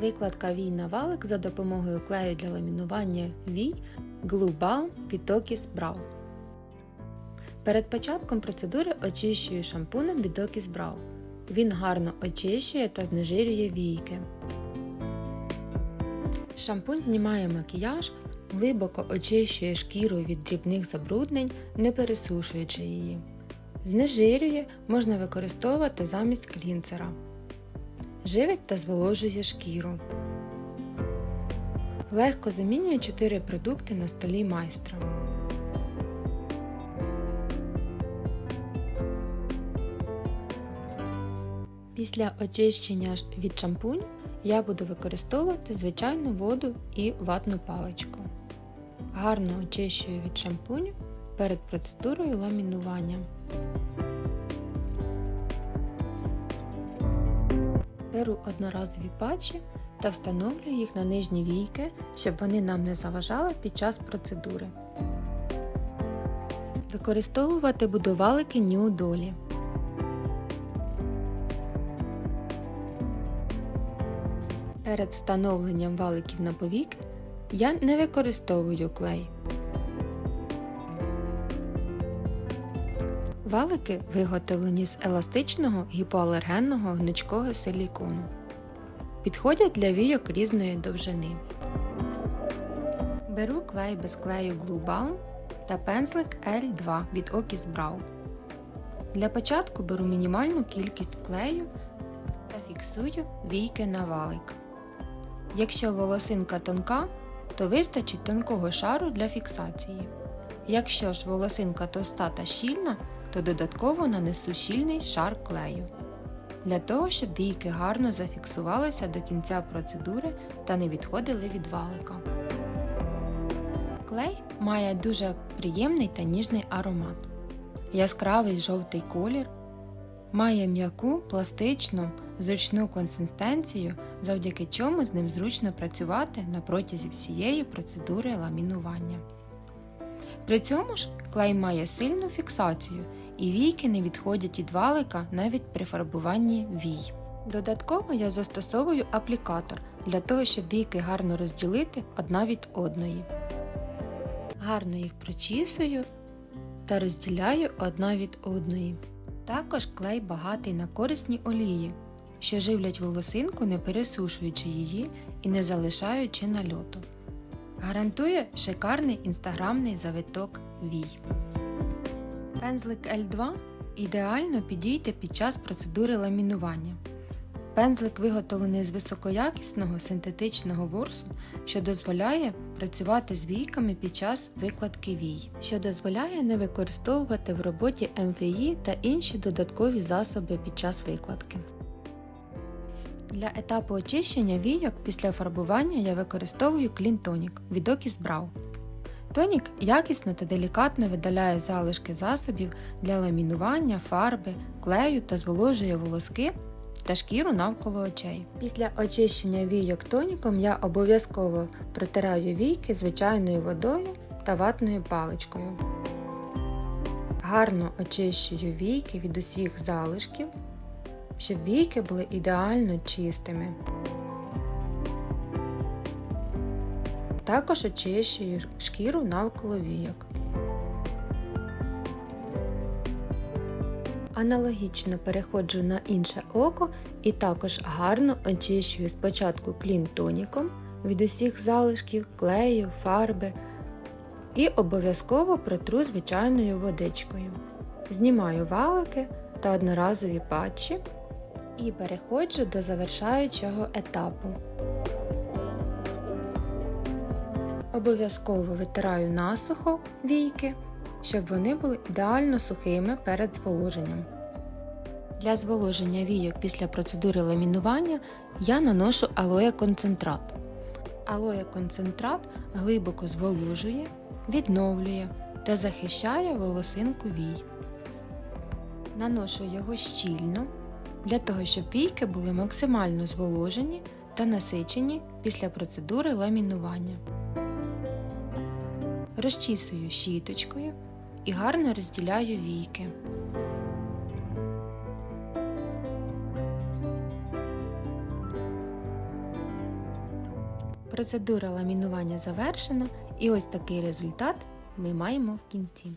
Викладка вій на валик за допомогою клею для ламінування вій Glue від Brow. Перед початком процедури очищую шампунем від Okis Brow. Він гарно очищує та знежирює війки. Шампунь знімає макіяж, глибоко очищує шкіру від дрібних забруднень, не пересушуючи її. Знежирює можна використовувати замість клінцера. Живить та зволожує шкіру. Легко замінює 4 продукти на столі майстра. Після очищення від шампуню я буду використовувати звичайну воду і ватну паличку. Гарно очищую від шампуню перед процедурою ламінування. Беру одноразові патчі та встановлюю їх на нижні війки, щоб вони нам не заважали під час процедури. Використовувати буду валики New Dolly. Перед встановленням валиків на повіки я не використовую клей. Валики виготовлені з еластичного гіпоалергенного гнучкого силікону. Підходять для війок різної довжини. Беру клей без клею Glue Balm та пензлик L2 від Okis Brow. Для початку беру мінімальну кількість клею та фіксую війки на валик. Якщо волосинка тонка, то вистачить тонкого шару для фіксації. Якщо ж волосинка товста та щільна, то додатково нанесу щільний шар клею. Для того, щоб війки гарно зафіксувалися до кінця процедури та не відходили від валика. Клей має дуже приємний та ніжний аромат. Яскравий жовтий колір, має м'яку, пластичну, зручну консистенцію, завдяки чому з ним зручно працювати на протязі всієї процедури ламінування. При цьому ж клей має сильну фіксацію і війки не відходять від валика навіть при фарбуванні вій. Додатково я застосовую аплікатор для того, щоб війки гарно розділити одна від одної. Гарно їх прочісую та розділяю одна від одної. Також клей багатий на корисні олії, що живлять волосинку, не пересушуючи її і не залишаючи нальоту. Гарантує шикарний інстаграмний завиток вій. Пензлик L2 ідеально підійде під час процедури ламінування. Пензлик виготовлений з високоякісного синтетичного ворсу, що дозволяє працювати з війками під час викладки вій, що дозволяє не використовувати в роботі МФІ та інші додаткові засоби під час викладки. Для етапу очищення війок після фарбування я використовую Tonic від Okis Brow. Тонік якісно та делікатно видаляє залишки засобів для ламінування, фарби, клею та зволожує волоски та шкіру навколо очей. Після очищення війок тоніком я обов'язково протираю війки звичайною водою та ватною паличкою. Гарно очищую війки від усіх залишків, щоб війки були ідеально чистими. Також очищую шкіру навколо війок. Аналогічно переходжу на інше око і також гарно очищую спочатку клін тоніком від усіх залишків, клею, фарби і обов'язково протру звичайною водичкою. Знімаю валики та одноразові патчі і переходжу до завершаючого етапу. Обов'язково витираю насухо війки, щоб вони були ідеально сухими перед зволоженням. Для зволоження війок після процедури ламінування я наношу алоє концентрат. Алоє концентрат глибоко зволожує, відновлює та захищає волосинку вій. Наношу його щільно для того, щоб війки були максимально зволожені та насичені після процедури ламінування розчісую щіточкою і гарно розділяю війки. Процедура ламінування завершена, і ось такий результат ми маємо в кінці.